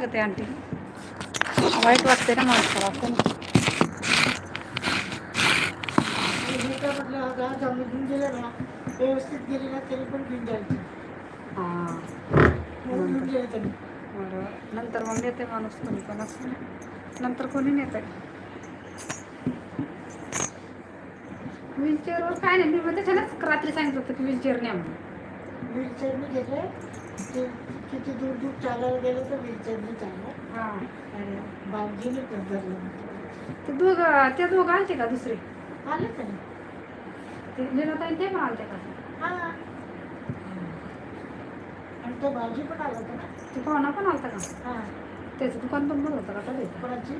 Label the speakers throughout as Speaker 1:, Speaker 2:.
Speaker 1: लागत आहे आंटी. वाईट वाटते ना माणसाला पण
Speaker 2: आणि हे. ना व्यवस्थित गेली ना तरी पण घेऊन जायचं
Speaker 1: हां
Speaker 2: म्हणून घेऊन
Speaker 1: बरोबर नंतर मग नेते माणूस कोणी पण असं नंतर कोणी नेते? व्हीलचेअरवर काय नाही. मी मग त्याच्यानंच रात्री सांगितलं होतं की व्हीलचेअर न्या म्हणून.
Speaker 2: व्हीलचेअरने गेले ते किती दूर दूर चालायला गेलं तर व्हीलचेअरने चाललं.
Speaker 1: हां.
Speaker 2: धरलं
Speaker 1: ते दोघं त्या दोघं आलते का दुसरे?
Speaker 2: आलं त्यांनी
Speaker 1: ते लीनाताई ते पण आलते का?
Speaker 2: हां. आणि तो भाऊजी पण आला होता ना?
Speaker 1: ते पाहुणा पण आलता का?
Speaker 2: हां.
Speaker 1: त्याचं दुकान पण बंद होतं का कधी
Speaker 2: कोणाची?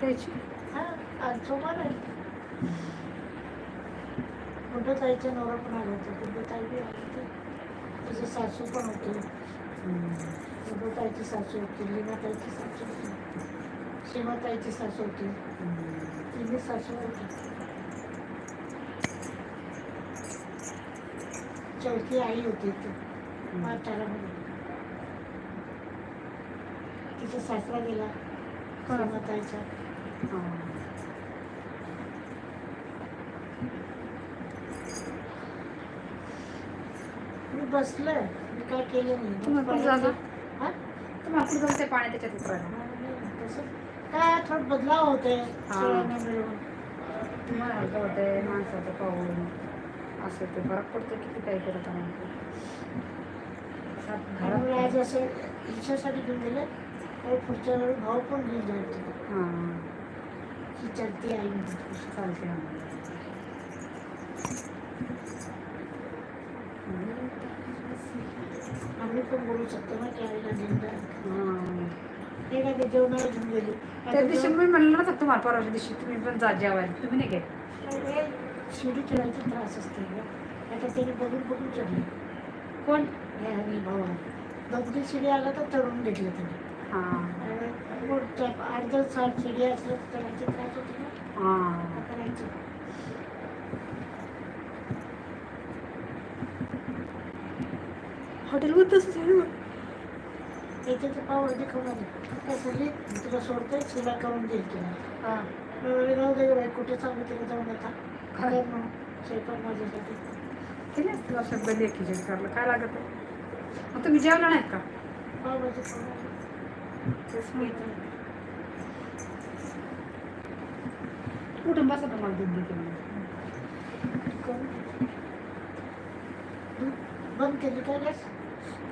Speaker 1: त्याची.
Speaker 2: हां आज सोमवार आहे. कुठं ताईचा नवरा पण आला होता. कुठं ताई बी आली होती. त्याचे सासू पण होते. कुठं सासू होती लीनाताईची सासू होती श्रीमताईची सासू होती तिन्ही सासू होती चौथी आई होती इथे म्हातारामध्ये तिचा सासरा गेला करमताईचा मी बसलं काय केलं नाही?
Speaker 1: पाणी त्याच्यात
Speaker 2: काय थोडं बदलाव होते
Speaker 1: तुम्हाला होतंय माणसाचं पाहून असं ते फरक पडतो किती काय करत आहे
Speaker 2: त्यामुळे आज
Speaker 1: घरात
Speaker 2: असं हिच्यासाठी घेऊन गेले तर पुढच्या वेळी भाऊ पण घेऊन जायचे.
Speaker 1: हां.
Speaker 2: ही चलती आई
Speaker 1: चालते
Speaker 2: आम्ही पण बोलू शकतो ना काय ते जेवणाला घेऊन गेली.
Speaker 1: त्या दिवशी मी म्हणलं ना तुम्हाला परवाच्या दिवशी तुम्ही पण जा जेवायला. तुम्ही नाही काय
Speaker 2: शिडी चढायचा त्रास असते. आता त्याने बघून बघून चढले.
Speaker 1: कोण?
Speaker 2: आणि भाऊ दोन शिडी आला तर चढून घेतलं त्याने.
Speaker 1: हां.
Speaker 2: अर्ध साठ शिडी असलं तर चढायचे त्रास होते ना.
Speaker 1: हां.
Speaker 2: करायचं
Speaker 1: हॉटेलवर तसंच आहे ना
Speaker 2: याच्याचे पाव अर्धे खाऊन आले काय सगळी तुला सोडतोय शिला करून देईल तुला.
Speaker 1: हां.
Speaker 2: मी म्हणले, राहू दे गं बाई कुठे तिला जाऊन आता. काय? म्हणून स्वयंपाक माझ्यासाठी.
Speaker 1: केली असते तुला करलं काय लागत? आहे मग तुम्ही जेवला नाहीत का?
Speaker 2: पावभाजी खाऊन आले.
Speaker 1: तेच माहिती. कुठून बसा तुम्हाला दूध देते म्हणून?
Speaker 2: करून. बंद केली काय गॅस?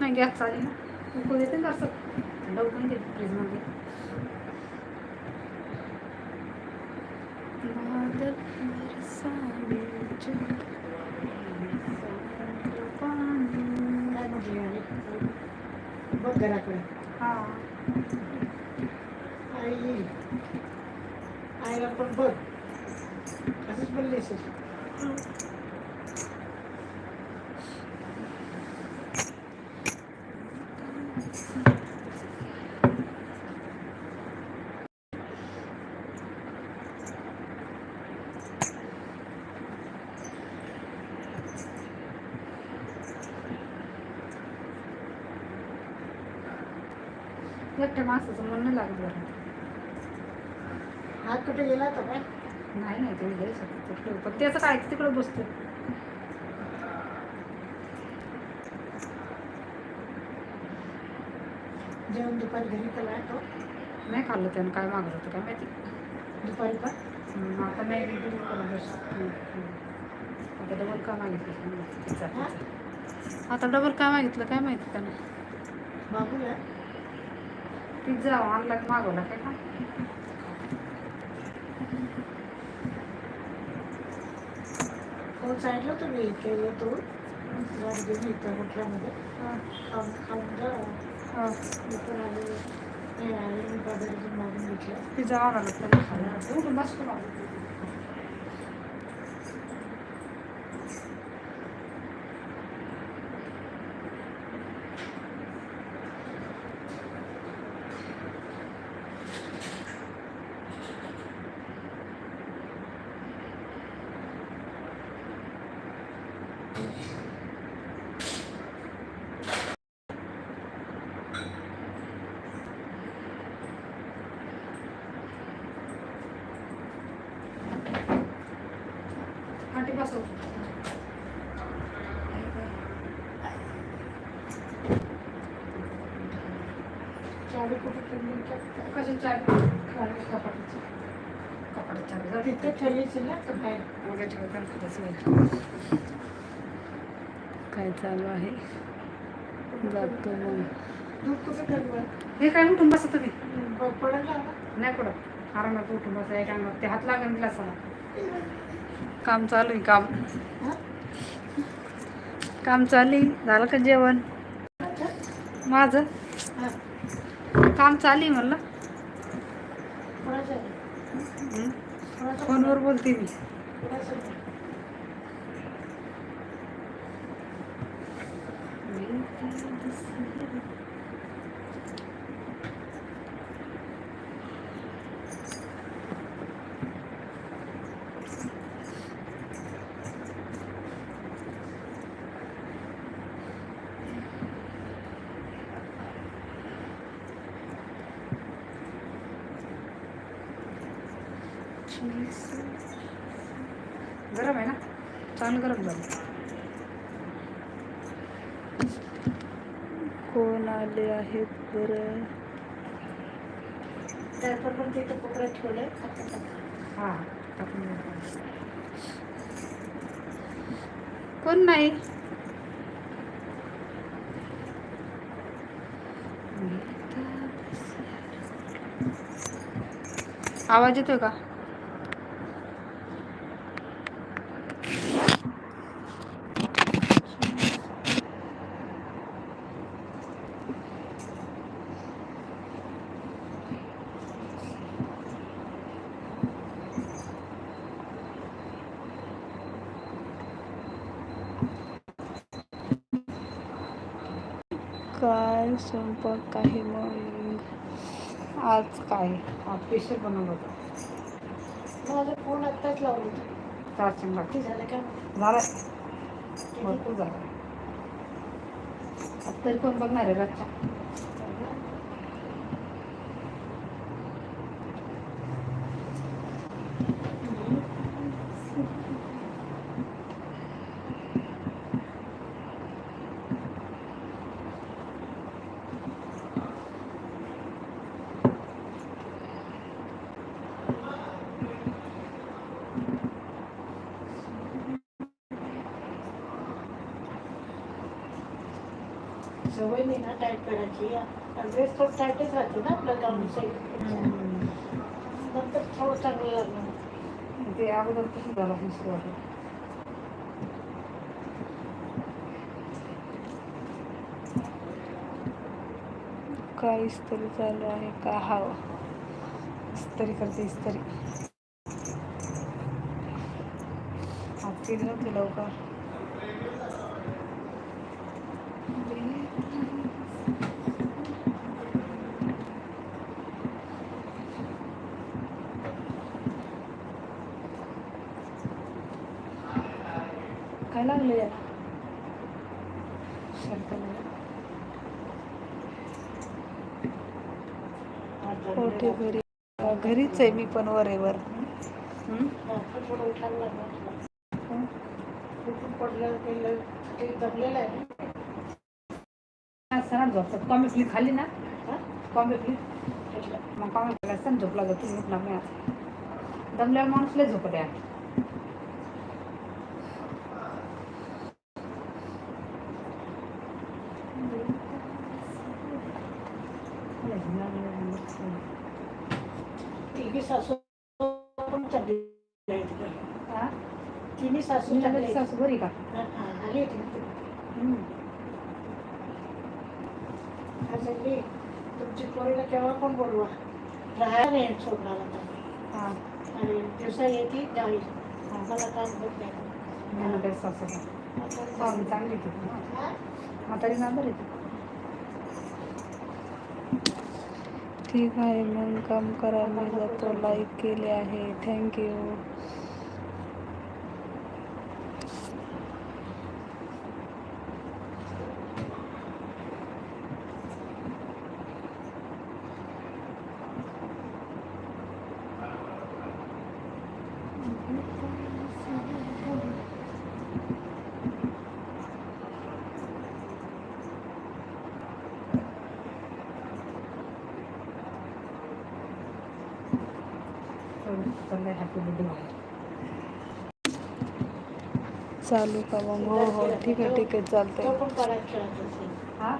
Speaker 1: नाही गॅस चालेल ना. उकळू देते ना असं. थंड उकळून देते फ्रीजमध्ये
Speaker 2: बघ घराकडे.
Speaker 1: हा.
Speaker 2: आई येईल आईला पण बघ. असंच बोलली असेल.
Speaker 1: एकट्या माणसाचं मन नाही लागत बरं.
Speaker 2: हात कुठे गेला होता काय?
Speaker 1: नाही नाही ते घ्यायचं शकतो तिकडं पण त्याचं काय तिकडं बसतं
Speaker 2: जेवण दुपारी घरी केला तो.
Speaker 1: नाही खाल्लं त्यानं काय मागलं होतं काय माहिती.
Speaker 2: दुपारी पण
Speaker 1: आता हम्म. आता डबल काय मागितलं. आता डबल काय मागितलं काय माहिती त्यानं.
Speaker 2: बाबूला
Speaker 1: पिझ्झा ऑनलाईन मागवला काय? का
Speaker 2: सांगितलं तुम्ही केलं तो. घेऊन इथं होटलामध्ये खाऊन खाऊन जा.
Speaker 1: हा.
Speaker 2: पण आले. नाही आले मी बाजारातून मागून घेतलं.
Speaker 1: पिझ्झा काय चालू आहे? जातो मग.
Speaker 2: कुठे
Speaker 1: हे काय उठून बसा तुम्ही नाही पडत आरामात उठून बसा एक अंगावर ते हात लागून दिला काम चालू आहे काम? काम चालू झालं का जेवण. माझं. काम चालू आहे म्हणलं
Speaker 2: कोणाचं आहे?
Speaker 1: हं?
Speaker 2: कोणाचं
Speaker 1: फोनवर बोलते मी
Speaker 2: Thank you.
Speaker 1: गरम आहे ना चांगलं गरम झालं. कोण आले आहेत बरं. हां. कोण नाही? आवाज येतोय का? काय स्वयंपाक आहे मग. आज काय? स्पेशल बनवलं होतं.
Speaker 2: माझा फोन आत्ताच लावला होता.
Speaker 1: चार्जिंग
Speaker 2: ते झालं का?
Speaker 1: झालं भरपूर झालं. तरी कोण बघणार आहे रातच्या.
Speaker 2: सवय नाही ना टाईट करायची. ड्रेस थोडं टाईटच राहतो ना आपलं काम नंतर थोडं चांगलं लागलं
Speaker 1: ते अगोदर कसं झालं दुसरं वाटलं. काय इस्त्री चालू आहे का? हा इस्त्री करते इस्त्री. केली नव्हती लवकर काय लागलं यार शर्टाला. कोठे घरी घरीच आहे मी पण वरेवर. सणात झोपतात. खाल्ली ना?
Speaker 2: घेतलं.
Speaker 1: मग सण झोपला जातो तुम्ही उठला नाही दमल्यावर माणूस लय झोपत आहे.
Speaker 2: तिन्ही सासू आहेत.
Speaker 1: सासू बरी का?
Speaker 2: आली होती ना ती.
Speaker 1: हम्म.
Speaker 2: आज तुमची पोरीला केव्हा पण बोलवा. राहायला सोडणार आता आणि दिवसा येते जाईल. मला काम होत नाही.
Speaker 1: सासू चांगली म्हातारी ना बरी ठीक आहे मग काम करा. मी जातो. लाईक केले आहे. थँक्यू चाललंय हॅपी बर्थडे बाहेर
Speaker 3: चालू का मग? हो हो. ठीक आहे ठीक आहे चालतंय.
Speaker 1: हा?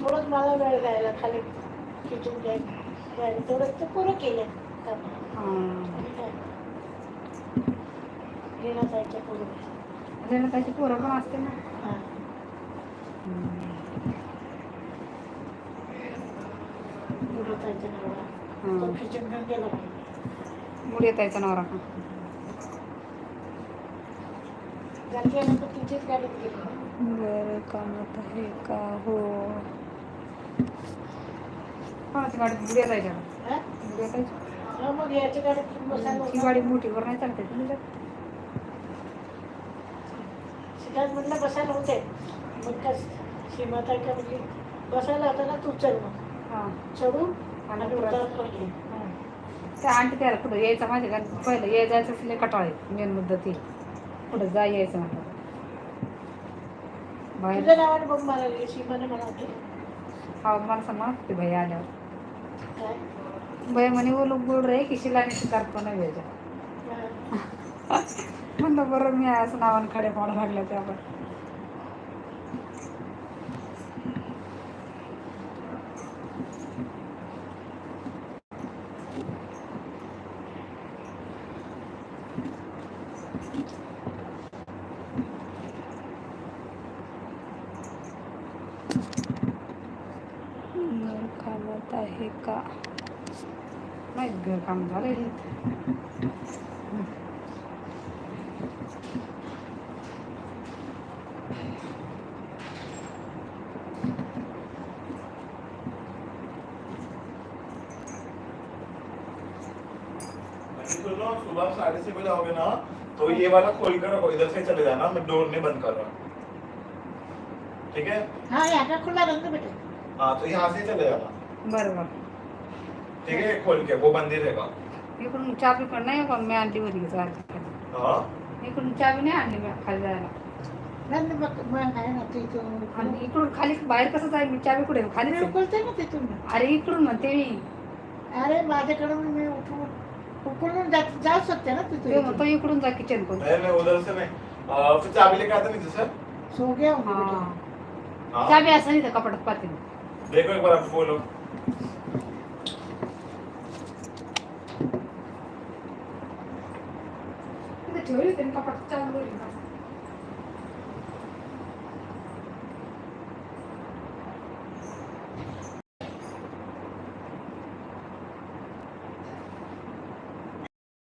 Speaker 2: थोडंच मला वेळ द्यायला खाली किचन ते पुरं केलं.
Speaker 1: हां. पोरं. पण असते ना?
Speaker 2: हां. नवरा तो
Speaker 1: हां
Speaker 2: किचन घेऊन गेला पाहिजे
Speaker 1: मुली येतायचा नवरा का?
Speaker 2: गाडीत
Speaker 3: बरं कामात आहे का? हो.
Speaker 1: कोणाची गाडी मुली येतायच्या का
Speaker 2: हां
Speaker 1: मुली येतायच्या
Speaker 2: हा, गाडीत
Speaker 1: गाडी मोठीवर नाही चालते
Speaker 2: सिद्धार्थ म्हटलं बसायला होते मग काय सीमाताई का म्हणजे बसायला होतं ना तू चल मग.
Speaker 1: हां.
Speaker 2: चढू
Speaker 1: आणि
Speaker 2: आणि
Speaker 1: परत-
Speaker 2: उतार पण घे
Speaker 1: त्या आंटी त्याला कुठं यायचं माझ्या घरी पहिलं ये जायचं असले कटाळ मेन मुद्दा ती. कुठं जा यायचं म्हणलं. बाहेर.
Speaker 2: नावाने बघ मला
Speaker 1: हा मला सांग ते भैया आल्यावर. भैया म्हणे वो लोग बोल रहे की शिलाने शिकार पण भेजा. म्हणलं बरं मी असं नावानं खडे पाडा लागल्या त्यावर
Speaker 3: घर कामात आहे का?
Speaker 1: नाही घर काम
Speaker 4: झाले सुबह साढ़े छह बजे आओगे ना? तो ये वाला खोल कर रखो इधर से चले जाना मैं डोर नहीं बंद कर रहा ठीक है?
Speaker 2: हा याचा खुला रंग बेटा।
Speaker 4: हाँ तो यहाँ से चले जाना। ठीक है खोल के वो बंद ही रहेगा।
Speaker 1: इकडून चाबी पण नाही पण मी आणली वरी
Speaker 4: हाँ।
Speaker 1: इकडून चाबी नाही आणली मी खाली जायला आणि इकडून खाली बाहेर कसं जाईल मी चाबी कुठे खाली
Speaker 2: उकलते ना तिथून
Speaker 1: अरे इकडून म्हणते मी
Speaker 2: अरे माझ्याकडून मी उठून उकळून जा जाऊ शकते ना
Speaker 1: तो
Speaker 2: तिथून
Speaker 1: म्हणतो इकडून जा किचन करून
Speaker 4: नहीं नहीं उधर से नहीं. आ, फिर चाबी लेके आता नीचे से
Speaker 2: सो गया हूँ
Speaker 1: हा.
Speaker 2: बेटा
Speaker 4: हाँ.
Speaker 1: चाबी असं नाही कपाटात पाहते.
Speaker 4: देखो एक बार आप बोलो.
Speaker 1: तिथे ठेवली त्यांनी कपाटात चाबी वरी.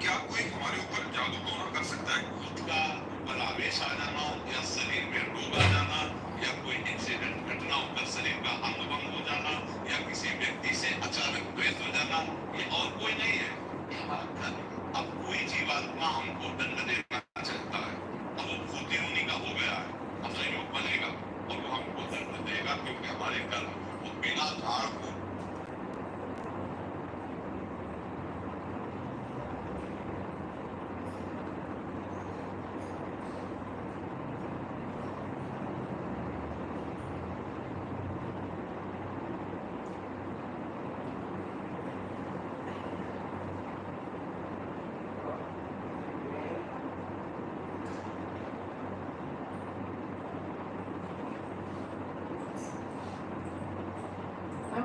Speaker 5: क्या कोई हमारे ऊपर कर सकता है। खुद का बलावेश आ जाना या शरीर में डूबा आ जाना या कोई एक्सीडेंट घटना होकर शरीर का अंग भंग हो जाना या किसी व्यक्ति से अचानक द्वेष हो जाना ये और कोई नहीं है ये हमारा धर्म अब कोई जीवात्मा हमको दंड देना चाहता है अब वो भूति उन्हीं का हो गया है अब संयोग बनेगा और वो हमको दंड देगा क्योंकि हमारे कर्म वो बिना धार को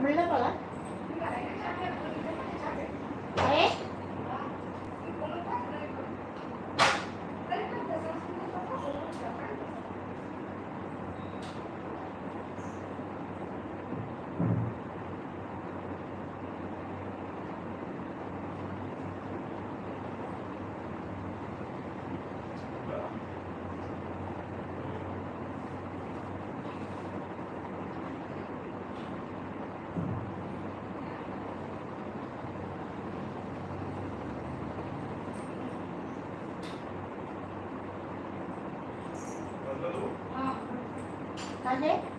Speaker 2: हा, मिळलं मला आहे? आहे?